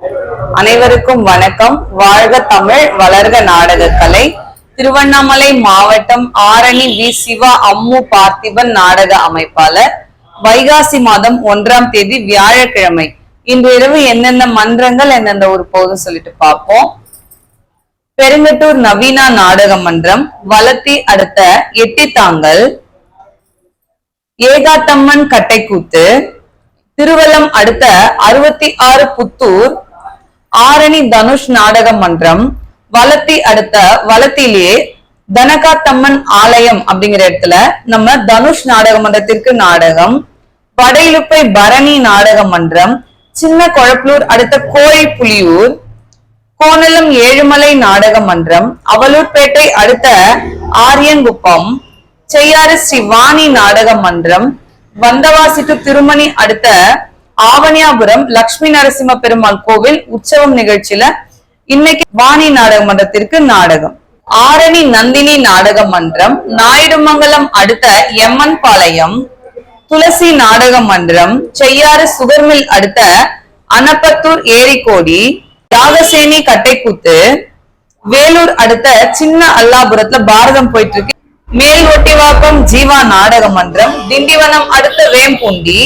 அனைவருக்கும் வணக்கம். வாழ்க தமிழ் வளர்க நாடக கலை. திருவண்ணாமலை மாவட்டம் ஆரணி வி. சிவா அம்மு பார்த்திபன் நாடக அமைப்பாளர். வைகாசி மாதம் ஒன்றாம் தேதி வியாழக்கிழமை. இன்று இரவு என்னென்ன மன்றங்கள் எந்தெந்த ஒரு போதும் சொல்லிட்டு பார்ப்போம். பெருங்கட்டூர் நவீனா நாடக மன்றம். வளர்த்தி அடுத்த எட்டித்தாங்கல் ஏகாத்தம்மன் கட்டைக்கூத்து. திருவலம் அடுத்த அறுபத்தி ஆறு புத்தூர். ஆரணி தனுஷ் நாடக மன்றம் வளத்தி அடுத்த வலத்திலேயே தனகாத்தம்மன் ஆலயம் அப்படிங்கிற இடத்துல நம்ம தனுஷ் நாடக மன்றத்திற்கு நாடகம் படையிலுப்பை பரணி நாடக மன்றம் சின்ன கொழப்பலூர் அடுத்த கோழி புலியூர் கோணலம் ஏழுமலை நாடக மன்றம் அவலூர்பேட்டை அடுத்த ஆரியங்குப்பம் செய்யாறு ஸ்ரீவாணி நாடக மன்றம் வந்தவாசி டு திருமணி அடுத்த ஆவணியாபுரம் லக்ஷ்மி நரசிம்ம பெருமாள் கோவில் உற்சவம் நிகழ்ச்சியில இன்னைக்கு வாணி நாடக மன்றத்திற்கு நாடகம். ஆரணி நந்தினி நாடக மன்றம் நாயுடுமங்கலம் அடுத்த எம்மன் பாளையம் துளசி நாடக மன்றம் செய்யாறு சுகர்மில் அடுத்த அனப்பத்தூர் ஏரிக்கோடி யாகசேனி கட்டைக்கூத்து வேலூர் அடுத்த சின்ன அல்லாபுரத்துல பாரதம் போயிட்டு இருக்கு மேல் ஒட்டிவாக்கம் ஜீவா நாடக மன்றம் திண்டிவனம் அடுத்த வேம்பூண்டி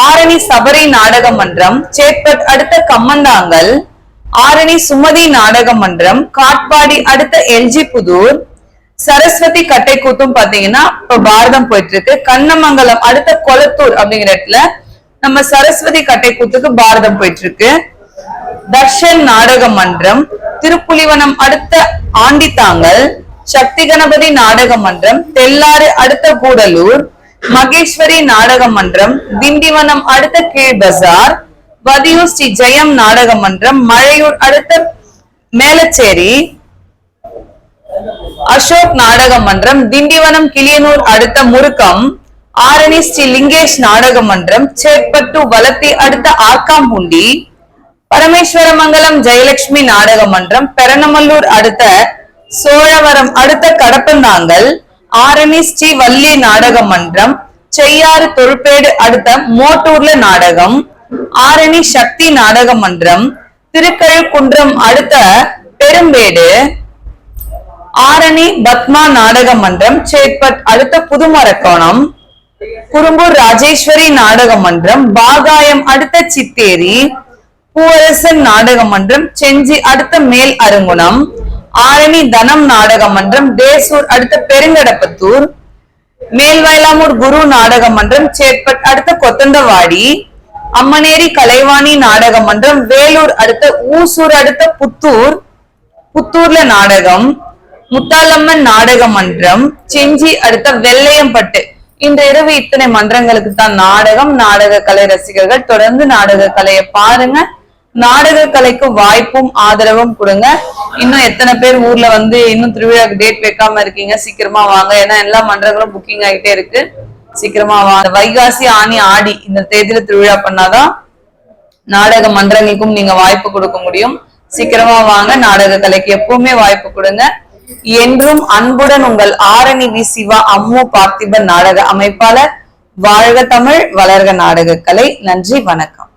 ஆரணி சபரி நாடக மன்றம் சேத்பட் அடுத்த கம்மந்தாங்கல் ஆரணி சுமதி நாடக மன்றம் காட்பாடி அடுத்த எல்ஜி புதூர் சரஸ்வதி கட்டைக்கூத்தும் பாத்தீங்கன்னா இப்ப பாரதம் போயிட்டு இருக்கு கண்ணமங்கலம் அடுத்த கொளத்தூர் அப்படிங்கிற இடத்துல நம்ம சரஸ்வதி கட்டைக்கூத்துக்கு பாரதம் போயிட்டு இருக்கு தர்ஷன் நாடக மன்றம் திருப்புலிவனம் அடுத்த ஆண்டித்தாங்கல் சக்தி கணபதி நாடக மன்றம் தெல்லாறு அடுத்த கூடலூர் மகேஸ்வரி நாடக மன்றம் திண்டிவனம் அடுத்த கீழ் பஜார் வதியூர் ஸ்ரீ ஜெயம் நாடக மன்றம் மழையூர் அடுத்த மேலச்சேரி அசோக் நாடக மன்றம் திண்டிவனம் கிளியனூர் அடுத்த முருக்கம் ஆரணி ஸ்ரீ லிங்கேஷ் நாடக மன்றம் சேட்பட்டு வலத்தி அடுத்த ஆக்காம்பூண்டி பரமேஸ்வரமங்கலம் ஜெயலட்சுமி நாடக மன்றம் பெரணமல்லூர் அடுத்த சோழவரம் அடுத்த கடப்பந்தாங்கல் ஆரணி ஸ்ரீ வள்ளி நாடக மன்றம் செய்யாறு தொழுப்பேடு அடுத்த மோட்டூர்ல நாடகம் ஆரணி சக்தி நாடக மன்றம் திருக்கழுக்குன்றம் அடுத்த பெரும்பேடு ஆரணி பத்மா நாடக மன்றம் சேட்பட் அடுத்த புதுமரக்கோணம் குறும்பூர் ராஜேஸ்வரி நாடக மன்றம் பாகாயம் அடுத்த சித்தேரி பூவரசன் நாடக மன்றம் செஞ்சி அடுத்த மேல் அருங்குணம் ஆரணி தனம் நாடக மன்றம் தேசூர் அடுத்த பெருங்கடப்பத்தூர். மேல்வயலாமூர் குரு நாடக மன்றம் சேட்பட் அடுத்த கொத்தந்தவாடி. அம்மனேரி கலைவாணி நாடக மன்றம் வேலூர் அடுத்த ஊசூர் அடுத்த புத்தூர். புத்தூர்ல நாடகம். முத்தாலம்மன் நாடக மன்றம் செஞ்சி அடுத்த வெள்ளையம்பட்டு. இன்று இரவு இத்தனை மன்றங்களுக்கு தான் நாடகம். நாடக கலை ரசிகர்கள் தொடர்ந்து நாடக கலையை பாருங்க. நாடக கலைக்கு வாய்ப்பும் ஆதரவும் கொடுங்க. இன்னும் எத்தனை பேர் ஊர்ல வந்து இன்னும் திருவிழாக்கு டேட் வைக்காம இருக்கீங்க? சீக்கிரமா வாங்க. ஏன்னா எல்லா மன்றங்களும் புக்கிங் ஆகிட்டே இருக்கு. சீக்கிரமா வாங்க வைகாசி ஆணி ஆடி இந்த தேதியில திருவிழா பண்ணாதான் நாடக மன்றங்களுக்கும் நீங்க வாய்ப்பு கொடுக்க முடியும். சீக்கிரமா வாங்க. நாடக கலைக்கு எப்பவுமே வாய்ப்பு கொடுங்க. என்றும் அன்புடன் உங்கள் ஆரணி வி சிவா அம்மு பார்த்திபன் நாடக அமைப்பாளர். வாழ்க தமிழ் வளர்க நாடக கலை நன்றி வணக்கம்.